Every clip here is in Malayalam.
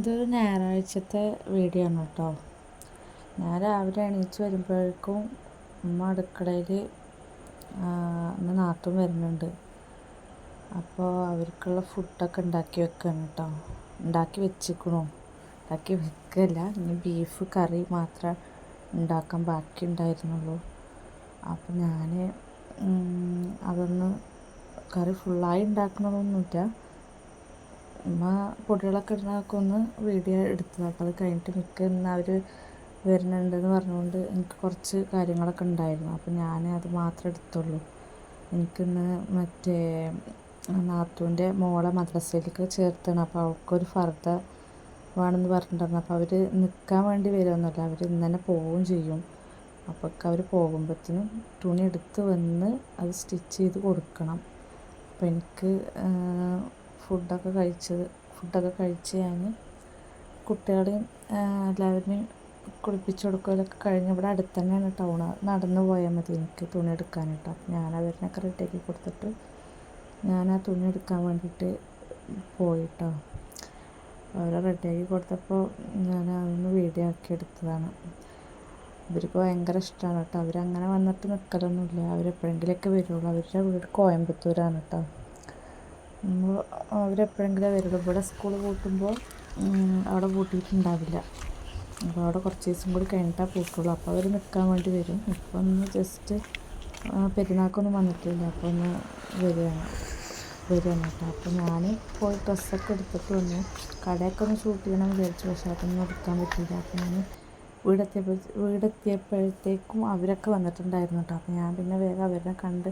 ഇതൊരു ഞായറാഴ്ചത്തെ വീഡിയോ ആണ് കേട്ടോ. ഞാൻ രാവിലെ എണീച്ച് വരുമ്പോഴേക്കും അമ്മ അടുക്കളയിൽ അന്ന് നാത്തും വരുന്നുണ്ട്. അപ്പോൾ അവർക്കുള്ള ഫുഡൊക്കെ ഉണ്ടാക്കി വെക്കുകയാണ് കേട്ടോ. ഉണ്ടാക്കി വെച്ചിക്കണു. ഉണ്ടാക്കി വെക്കല്ല ഇനി ബീഫ് കറി മാത്രം ഉണ്ടാക്കാൻ ബാക്കി ഉണ്ടായിരുന്നുള്ളൂ. അപ്പോൾ ഞാൻ അതൊന്ന് കറി ഫുള്ളായി ഉണ്ടാക്കണമൊന്നുമില്ല ഉമ്മ പൊടികളൊക്കെ ഇടുന്നതൊക്കെ ഒന്ന് വീഡിയോ എടുത്തതാണ് അപ്പോൾ അത് കഴിഞ്ഞിട്ട് മിക്ക ഇന്ന് അവർ വരുന്നുണ്ടെന്ന് പറഞ്ഞുകൊണ്ട് എനിക്ക് കുറച്ച് കാര്യങ്ങളൊക്കെ ഉണ്ടായിരുന്നു. അപ്പോൾ ഞാൻ അത് മാത്രമേ എടുത്തുള്ളൂ. എനിക്കിന്ന് മറ്റേ നാത്തൂന്റെ മോളെ മദ്രസയിലേക്ക് ചേർത്താണ്. അപ്പോൾ അവൾക്കൊരു ഫർദ വേണമെന്ന് പറഞ്ഞിട്ടുണ്ടായിരുന്നു. അപ്പോൾ അവർ നിൽക്കാൻ വേണ്ടി വരുമെന്നല്ല അവർ ഇന്ന് തന്നെ പോവുകയും ചെയ്യും. അപ്പോൾ അവർ പോകുമ്പോഴത്തേനും തുണി എടുത്ത് വന്ന് അത് സ്റ്റിച്ച് ചെയ്ത് കൊടുക്കണം. അപ്പോൾ എനിക്ക് ഫുഡൊക്കെ കഴിച്ചത് ഫുഡൊക്കെ കഴിച്ച് ഞാൻ കുട്ടികളെയും എല്ലാവരെയും കുളിപ്പിച്ച് കൊടുക്കലൊക്കെ കഴിഞ്ഞ് ഇവിടെ അടുത്ത് തന്നെയാണ് ടൗൺ നടന്നു പോയാൽ മതി എനിക്ക് തുണി എടുക്കാനായിട്ട്. ഞാൻ അവരിനൊക്കെ റെഡിയാക്കി കൊടുത്തിട്ട് ഞാൻ ആ തുണി എടുക്കാൻ വേണ്ടിയിട്ട് പോയിട്ടോ. അവരെ റെഡിയാക്കി കൊടുത്തപ്പോൾ ഞാൻ അതൊന്ന് വീഡിയോ ആക്കി എടുത്തതാണ്. ഇവർക്ക് ഭയങ്കര ഇഷ്ടമാണ് കേട്ടോ. അവരങ്ങനെ വന്നിട്ട് നിൽക്കലൊന്നുമില്ല അവരെപ്പോഴെങ്കിലുമൊക്കെ വരുള്ളൂ. അവരുടെ വീട് കോയമ്പത്തൂരാണ് കേട്ടോ. അവരെപ്പോഴെങ്കിലും വരുള്ളൂ ഇവിടെ സ്കൂൾ പൂട്ടുമ്പോൾ അവിടെ പൂട്ടിയിട്ടുണ്ടാവില്ല. അപ്പോൾ അവിടെ കുറച്ച് ദിവസം കൂടി കഴിഞ്ഞിട്ടാണ് പൂട്ടുള്ളൂ. അപ്പോൾ അവർ നിൽക്കാൻ വേണ്ടി വരും. ഇപ്പോൾ ഒന്ന് ജസ്റ്റ് പെരുന്നാൾക്കൊന്നും വന്നിട്ടില്ല. അപ്പോൾ ഒന്ന് വരികയാണ്. വരികയാണ് കേട്ടോ. അപ്പോൾ ഞാൻ പോയി ഡ്രസ്സൊക്കെ എടുത്തിട്ട് വന്നു. കടയൊക്കെ ഒന്ന് ഷൂട്ട് ചെയ്യണം വിചാരിച്ചു. പക്ഷേ അതൊന്നും എടുക്കാൻ പറ്റിയില്ല. അപ്പോൾ ഞാൻ വീടെത്തിയപ്പോൾ വീടെത്തിയപ്പോഴത്തേക്കും അവരൊക്കെ വന്നിട്ടുണ്ടായിരുന്നു കേട്ടോ. അപ്പോൾ ഞാൻ പിന്നെ വേഗം അവരെ കണ്ട്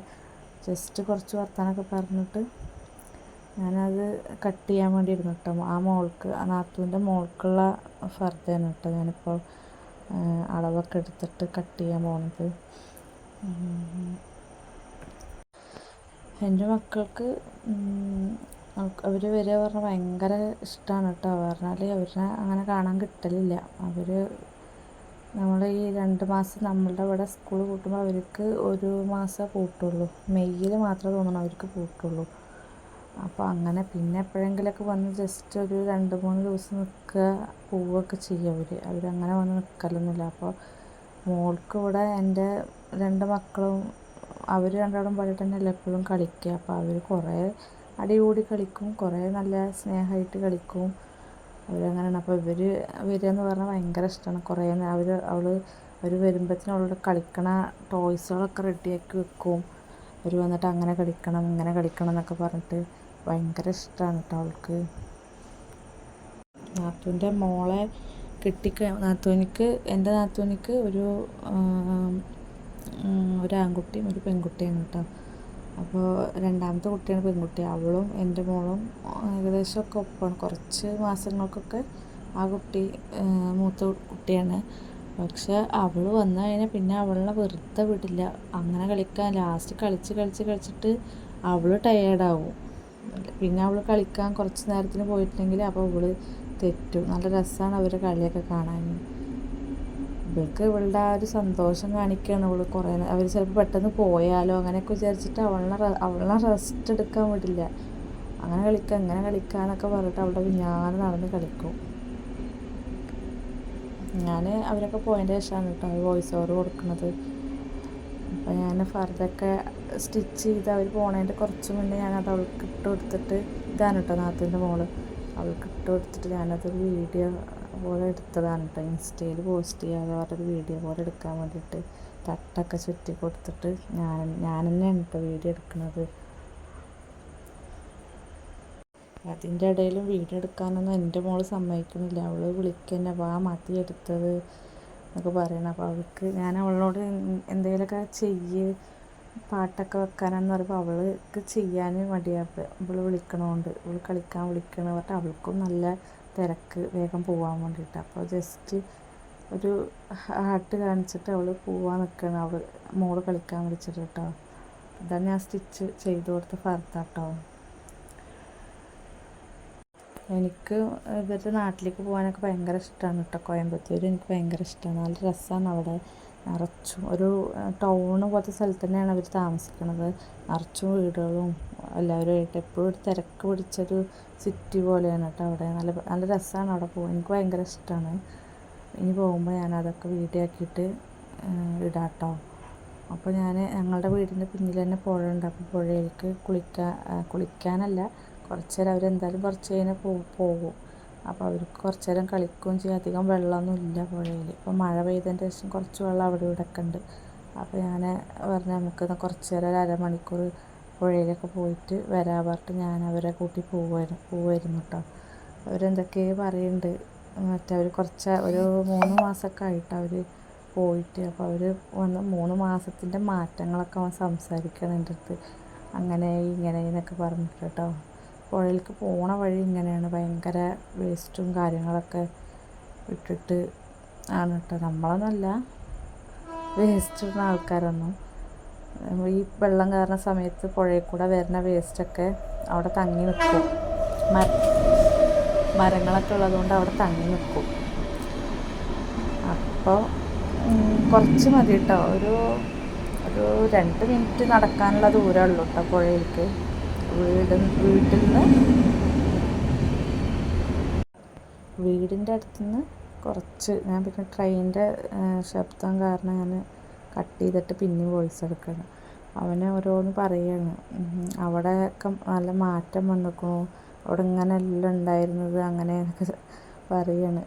ജസ്റ്റ് കുറച്ച് വർത്താനൊക്കെ പറഞ്ഞിട്ട് ഞാനത് കട്ട് ചെയ്യാൻ വേണ്ടി ഇരുന്നു കേട്ടോ ആ മോൾക്ക് ആ നാത്തൂന്റെ മോൾക്കുള്ള ഫർദയാണ് കേട്ടോ ഞാനിപ്പോൾ അളവൊക്കെ എടുത്തിട്ട് കട്ട് ചെയ്യാൻ പോകുന്നത് എന്റെ മക്കൾക്ക് അവർ വരിക പറഞ്ഞാൽ ഭയങ്കര ഇഷ്ടമാണ് കേട്ടോ പറഞ്ഞാൽ അവരെ അങ്ങനെ കാണാൻ കിട്ടലില്ല. അവർ നമ്മൾ ഈ രണ്ട് മാസം നമ്മളുടെ ഇവിടെ സ്കൂൾ പൂട്ടുമ്പോൾ അവർക്ക് ഒരു മാസം പൂട്ടുള്ളൂ. മെയ്യിൽ മാത്രമേ തോന്നണം അവർക്ക് പൂട്ടുള്ളൂ. അപ്പോൾ അങ്ങനെ പിന്നെ എപ്പോഴെങ്കിലൊക്കെ വന്ന് ജസ്റ്റ് ഒരു രണ്ട് മൂന്ന് ദിവസം നിൽക്കുക പോവുകയൊക്കെ ചെയ്യും അവർ അവരങ്ങനെ വന്ന് നിൽക്കലൊന്നുമില്ല അപ്പോൾ മോൾക്ക് ഇവിടെ എന്റെ രണ്ട് മക്കളും അവർ രണ്ടാളും പാടി തന്നെയല്ല എപ്പോഴും കളിക്കുക അപ്പോൾ അവർ കുറേ അടി കളിക്കും കുറേ നല്ല സ്നേഹമായിട്ട് കളിക്കും. അവരങ്ങനെയാണ്. അപ്പോൾ ഇവർ വരിക എന്ന് പറഞ്ഞാൽ ഭയങ്കര ഇഷ്ടമാണ് കുറേ അവർ അവൾ അവർ വരുമ്പോഴത്തേനും അവളുടെ കളിക്കണ ടോയ്സുകളൊക്കെ റെഡിയാക്കി വെക്കും. അവർ വന്നിട്ട് അങ്ങനെ കളിക്കണം ഇങ്ങനെ കളിക്കണം എന്നൊക്കെ പറഞ്ഞിട്ട് ഭയങ്കര ഇഷ്ടമാണ് കേട്ടോ അവൾക്ക്. നാത്തൂന്റെ മോളെ കിട്ടിക്ക നാത്തൂനിക്ക് എന്റെ നാത്തൂനിക്ക് ഒരു ഒരു ആൺകുട്ടിയും ഒരു പെൺകുട്ടിയാണ് കേട്ടോ അപ്പോൾ രണ്ടാമത്തെ കുട്ടിയാണ് പെൺകുട്ടി. അവളും എന്റെ മോളും ഏകദേശമൊക്കെ ഒപ്പമാണ് കുറച്ച് മാസങ്ങൾക്കൊക്കെ ആ കുട്ടി മൂത്ത കുട്ടിയാണ്. പക്ഷെ അവൾ വന്നു കഴിഞ്ഞാൽ പിന്നെ അവളെ വെറുതെ വിടില്ല. അങ്ങനെ കളിക്കാൻ ലാസ്റ്റ് കളിച്ച് കളിച്ച് കളിച്ചിട്ട് അവൾ ടയേർഡാവും പിന്നെ അവൾ കളിക്കാൻ കുറച്ച് നേരത്തിന് പോയിട്ടുണ്ടെങ്കിൽ അപ്പോൾ അവൾ തെറ്റും. നല്ല രസമാണ് അവരുടെ കളിയൊക്കെ കാണാൻ. ഇവൾക്ക് ഇവളുടെ ആ ഒരു സന്തോഷം കാണിക്കുകയാണ് അവൾ കുറേ അവർ ചിലപ്പോൾ പെട്ടെന്ന് പോയാലോ അങ്ങനെയൊക്കെ വിചാരിച്ചിട്ട് അവളെ അവളെ റെസ്റ്റ് എടുക്കാൻ വിടില്ല. അങ്ങനെ കളിക്കുക അങ്ങനെ കളിക്കുക എന്നൊക്കെ പറഞ്ഞിട്ട് അവളുടെ പിന്നാലെ നടന്ന് കളിക്കും. ഞാൻ അവരൊക്കെ പോയതിന്റെ ശേഷമാണ് കേട്ടോ വോയിസ് ഓവർ കൊടുക്കുന്നത്. അപ്പോൾ ഞാൻ ഫർദൊക്കെ സ്റ്റിച്ച് ചെയ്ത് അവർ പോണതിന്റെ കുറച്ച് മുന്നേ ഞാനത് അവൾക്ക് ഇട്ട് കൊടുത്തിട്ട് ഇതാണ് കേട്ടോ നാത്തിന്റെ മോൾ. അവൾക്ക് ഇട്ട് കൊടുത്തിട്ട് ഞാനത് വീഡിയോ പോലെ എടുത്തതാണ് കേട്ടോ ഇൻസ്റ്റയിൽ പോസ്റ്റ് ചെയ്യാതെ അവരുടെ വീഡിയോ പോലെ എടുക്കാൻ വേണ്ടിയിട്ട് തട്ടൊക്കെ ചുറ്റി കൊടുത്തിട്ട് ഞാൻ ഞാൻ തന്നെയാണ് കേട്ടോ വീഡിയോ എടുക്കുന്നത്. അതിന്റെ ഇടയിലും വീഡിയോ എടുക്കാനൊന്നും എന്റെ മോൾ സമ്മതിക്കുന്നില്ല. അവൾ വിളിക്കുക വാ മതി എടുത്തത് എന്നൊക്കെ പറയണം. അപ്പോൾ അവൾക്ക് ഞാൻ അവളോട് എന്തെങ്കിലുമൊക്കെ ചെയ്യ് പാട്ടൊക്കെ വെക്കാനെന്ന് പറയുമ്പോൾ അവൾക്ക് ചെയ്യാൻ മടിയാണ് അവൾ വിളിക്കണോണ്ട് അവൾ കളിക്കാൻ വിളിക്കണ പറഞ്ഞിട്ട് അവൾക്കും നല്ല തിരക്ക് വേഗം പോകാൻ വേണ്ടിയിട്ട്. അപ്പോൾ ജസ്റ്റ് ഒരു ഹാർട്ട് കാണിച്ചിട്ട് അവൾ പോവാൻ നിൽക്കണം അവൾ മോൾ കളിക്കാൻ വിളിച്ചിട്ട് കേട്ടോ. ഇതാണ് ഞാൻ സ്റ്റിച്ച് ചെയ്ത് കൊടുത്ത ഫർത്താട്ടോ എനിക്ക് ഇവരുടെ നാട്ടിലേക്ക് പോകാനൊക്കെ ഭയങ്കര ഇഷ്ടമാണ് കേട്ടോ. കോയമ്പത്തൂർ എനിക്ക് ഭയങ്കര ഇഷ്ടമാണ് നല്ല രസമാണ് അവിടെ. നിറച്ചും ഒരു ടൗൺ പോലത്തെ സ്ഥലത്ത് തന്നെയാണ് അവർ താമസിക്കുന്നത് നിറച്ചും വീടുകളും എല്ലാവരും ആയിട്ട് എപ്പോഴും ഒരു തിരക്ക് പിടിച്ചൊരു സിറ്റി പോലെയാണ് കേട്ടോ അവിടെ. നല്ല നല്ല രസമാണ് അവിടെ പോകാൻ. എനിക്ക് ഭയങ്കര ഇഷ്ടമാണ് ഇനി പോകുമ്പോൾ ഞാൻ അതൊക്കെ വീഡിയോ ആക്കിയിട്ട് ഇടാട്ടോ അപ്പോൾ ഞാൻ ഞങ്ങളുടെ വീടിന്റെ പിന്നിൽ തന്നെ പുഴ ഉണ്ട് അപ്പോൾ പുഴയിലേക്ക് കുളിക്കാൻ കുളിക്കാനല്ല കുറച്ച് നേരം അവരെന്തായാലും കുറച്ച് കഴിഞ്ഞാൽ പോകും. അപ്പോൾ അവർക്ക് കുറച്ച് നേരം കളിക്കുകയും ചെയ്യും. അധികം വെള്ളമൊന്നും ഇല്ല പുഴയിൽ ഇപ്പോൾ മഴ പെയ്തതിന്റെ ശേഷം കുറച്ച് വെള്ളം അവിടെ ഇവിടെ ഒക്കെ ഉണ്ട് അപ്പോൾ ഞാൻ പറഞ്ഞു നമുക്ക് കുറച്ച് നേരം ഒരു അരമണിക്കൂർ പുഴയിലൊക്കെ പോയിട്ട് വരാൻ പറഞ്ഞിട്ട് ഞാൻ അവരെ കൂട്ടി പോകുമായിരുന്നു പോകുമായിരുന്നു കേട്ടോ അവരെന്തൊക്കെയോ പറയുന്നുണ്ട് മറ്റേ അവർ കുറച്ച് ഒരു മൂന്ന് മാസമൊക്കെ ആയിട്ട് അവർ പോയിട്ട് അപ്പോൾ അവർ വന്ന് മൂന്ന് മാസത്തിന്റെ മാറ്റങ്ങളൊക്കെ അവൻ സംസാരിക്കണം എന്റെ അടുത്ത്. അങ്ങനെ ഇങ്ങനെ എന്നൊക്കെ പറഞ്ഞിട്ട് കേട്ടോ പുഴയിലേക്ക് പോണ വഴി ഇങ്ങനെയാണ് ഭയങ്കര വേസ്റ്റും കാര്യങ്ങളൊക്കെ ഇട്ടിട്ട് ആണ് കേട്ടോ നമ്മളൊന്നുമല്ല വേസ്റ്റ് ഇടുന്ന ആൾക്കാരൊന്നും. ഈ വെള്ളം കയറുന്ന സമയത്ത് പുഴയിൽ കൂടെ വരുന്ന വേസ്റ്റൊക്കെ അവിടെ തങ്ങി നിൽക്കും മര മരങ്ങളൊക്കെ ഉള്ളതുകൊണ്ട് അവിടെ തങ്ങി നിൽക്കും അപ്പോൾ കുറച്ച് മതി കേട്ടോ ഒരു ഒരു രണ്ട് മിനിറ്റ് നടക്കാനുള്ള ദൂരമുള്ളൂ കേട്ടോ പുഴയിലേക്ക്. വീട് വീട്ടിൽ നിന്ന് വീടിന്റെ അടുത്തുനിന്ന് കുറച്ച് ഞാൻ പിന്നെ ട്രെയിനിന്റെ ശബ്ദം കാരണം ഞാൻ കട്ട് ചെയ്തിട്ട് പിന്നെയും വോയിസ് എടുക്കണം. അവനെ ഓരോന്ന് പറയുകയാണ് അവിടെയൊക്കെ നല്ല മാറ്റം വന്നിരിക്കണു അവിടെ ഇങ്ങനെ എല്ലാം ഉണ്ടായിരുന്നത് അങ്ങനെ പറയാണ്.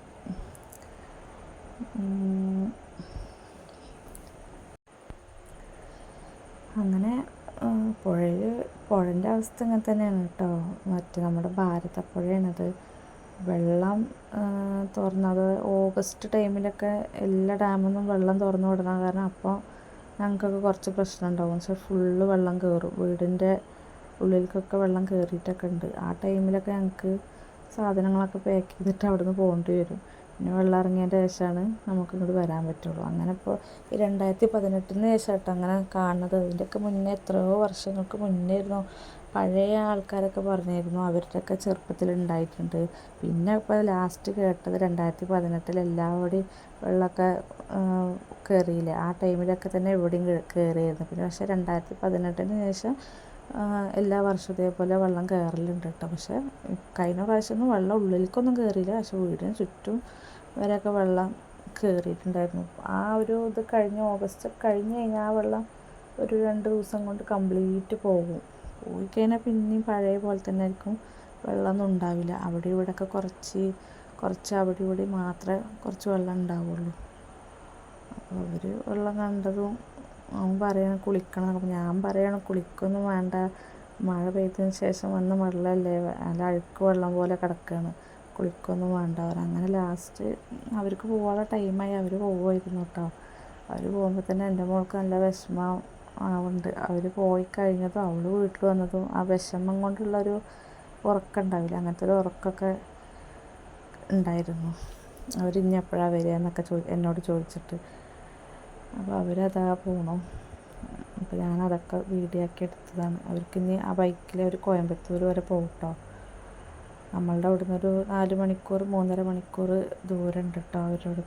അങ്ങനെ പുഴയിൽ പുഴന്റെ അവസ്ഥ ഇങ്ങനെ തന്നെയാണ് കേട്ടോ. മറ്റേ നമ്മുടെ ഭാരതപ്പുഴയാണത് വെള്ളം തുറന്നത് ഓഗസ്റ്റ് ടൈമിലൊക്കെ എല്ലാ ഡാമിൽ നിന്നും വെള്ളം തുറന്നു വിടണം കാരണം അപ്പോൾ ഞങ്ങൾക്കൊക്കെ കുറച്ച് പ്രശ്നം ഉണ്ടാവും. പക്ഷേ ഫുള്ള് വെള്ളം കയറും വീടിന്റെ ഉള്ളിലേക്കൊക്കെ വെള്ളം കയറിയിട്ടൊക്കെ ഉണ്ട്. ആ ടൈമിലൊക്കെ ഞങ്ങൾക്ക് സാധനങ്ങളൊക്കെ പാക്ക് ചെയ്തിട്ട് അവിടെ നിന്ന് പോകേണ്ടി വരും. പിന്നെ വെള്ളം ഇറങ്ങിയതിന്റെ ശേഷമാണ് നമുക്ക് ഇങ്ങോട്ട് വരാൻ പറ്റുള്ളൂ. അങ്ങനെ ഇപ്പോൾ ഈ രണ്ടായിരത്തി പതിനെട്ടിന് ശേഷമായിട്ട് അങ്ങനെ കാണുന്നത്. ഇതിന്റെയൊക്കെ മുന്നേ എത്രയോ വർഷങ്ങൾക്ക് മുന്നേ ആയിരുന്നു. പഴയ ആൾക്കാരൊക്കെ പറഞ്ഞിരുന്നു അവരുടെയൊക്കെ ചെറുപ്പത്തിൽ ഉണ്ടായിട്ടുണ്ട്. പിന്നെ ഇപ്പോൾ ലാസ്റ്റ് കേട്ടത് രണ്ടായിരത്തി പതിനെട്ടിൽ എല്ലാവരുടെയും വെള്ളമൊക്കെ കയറിയില്ലേ? ആ ടൈമിലൊക്കെ തന്നെ എവിടെയും കയറിയായിരുന്നു പിന്നെ പക്ഷേ രണ്ടായിരത്തി പതിനെട്ടിന് ശേഷം എല്ലാ വർഷത്തെ ഇതേപോലെ വെള്ളം കയറലുണ്ട് കേട്ടോ. പക്ഷേ കഴിഞ്ഞ പ്രാവശ്യമൊന്നും വെള്ളം ഉള്ളിലേക്കൊന്നും കയറിയില്ല പക്ഷേ വീടിന് ചുറ്റും വരെയൊക്കെ വെള്ളം കയറിയിട്ടുണ്ടായിരുന്നു ആ ഒരു ഇത് കഴിഞ്ഞ ഓഗസ്റ്റ് കഴിഞ്ഞ് കഴിഞ്ഞാൽ ആ വെള്ളം ഒരു രണ്ട് ദിവസം കൊണ്ട് കംപ്ലീറ്റ് പോകും. പോയി കഴിഞ്ഞാൽ പിന്നെയും പഴയ പോലെ തന്നെ ആയിരിക്കും. വെള്ളമൊന്നും ഉണ്ടാവില്ല. അവിടെ ഇവിടെയൊക്കെ കുറച്ച് കുറച്ച് അവിടെ ഇവിടെ മാത്രമേ കുറച്ച് വെള്ളം ഉണ്ടാവുള്ളൂ. അപ്പോൾ അവർ വെള്ളം കണ്ടതും അവൻ പറയണ കുളിക്കണം. അപ്പം ഞാൻ പറയണം കുളിക്കൊന്നും വേണ്ട. മഴ പെയ്തതിന് ശേഷം വന്ന വെള്ളമല്ലേ? നല്ല അഴുക്ക് വെള്ളം പോലെ കിടക്കുകയാണ് കുളിക്കൊന്നും വേണ്ട. അവർ അങ്ങനെ ലാസ്റ്റ് അവർക്ക് പോകാനുള്ള ടൈമായി അവർ പോകുമായിരുന്നു കേട്ടോ അവർ പോകുമ്പോൾ തന്നെ എന്റെ മോൾക്ക് നല്ല വിഷമം ആവുന്നുണ്ട്. അവർ പോയി കഴിഞ്ഞതും അവൾ വീട്ടിൽ വന്നതും ആ വിഷമം കൊണ്ടുള്ളൊരു ഉറക്കം ഉണ്ടാവില്ല. അങ്ങനത്തെ ഒരു ഉറക്കമൊക്കെ ഉണ്ടായിരുന്നു. അവരിനി എപ്പോഴാണ് വരിക എന്നൊക്കെ ചോ എന്നോട് ചോദിച്ചിട്ട്. അപ്പോൾ അവരതാ പോണു. അപ്പോൾ ഞാനതൊക്കെ വീഡിയോ ആക്കി എടുത്തതാണ്. അവർക്ക് ഇനി ആ ബൈക്കിൽ അവർ കോയമ്പത്തൂർ വരെ പോകട്ടോ നമ്മളുടെ അവിടുന്ന് ഒരു നാല് മണിക്കൂർ മൂന്നര മണിക്കൂർ ദൂരം ഉണ്ട് കേട്ടോ അവരുടെ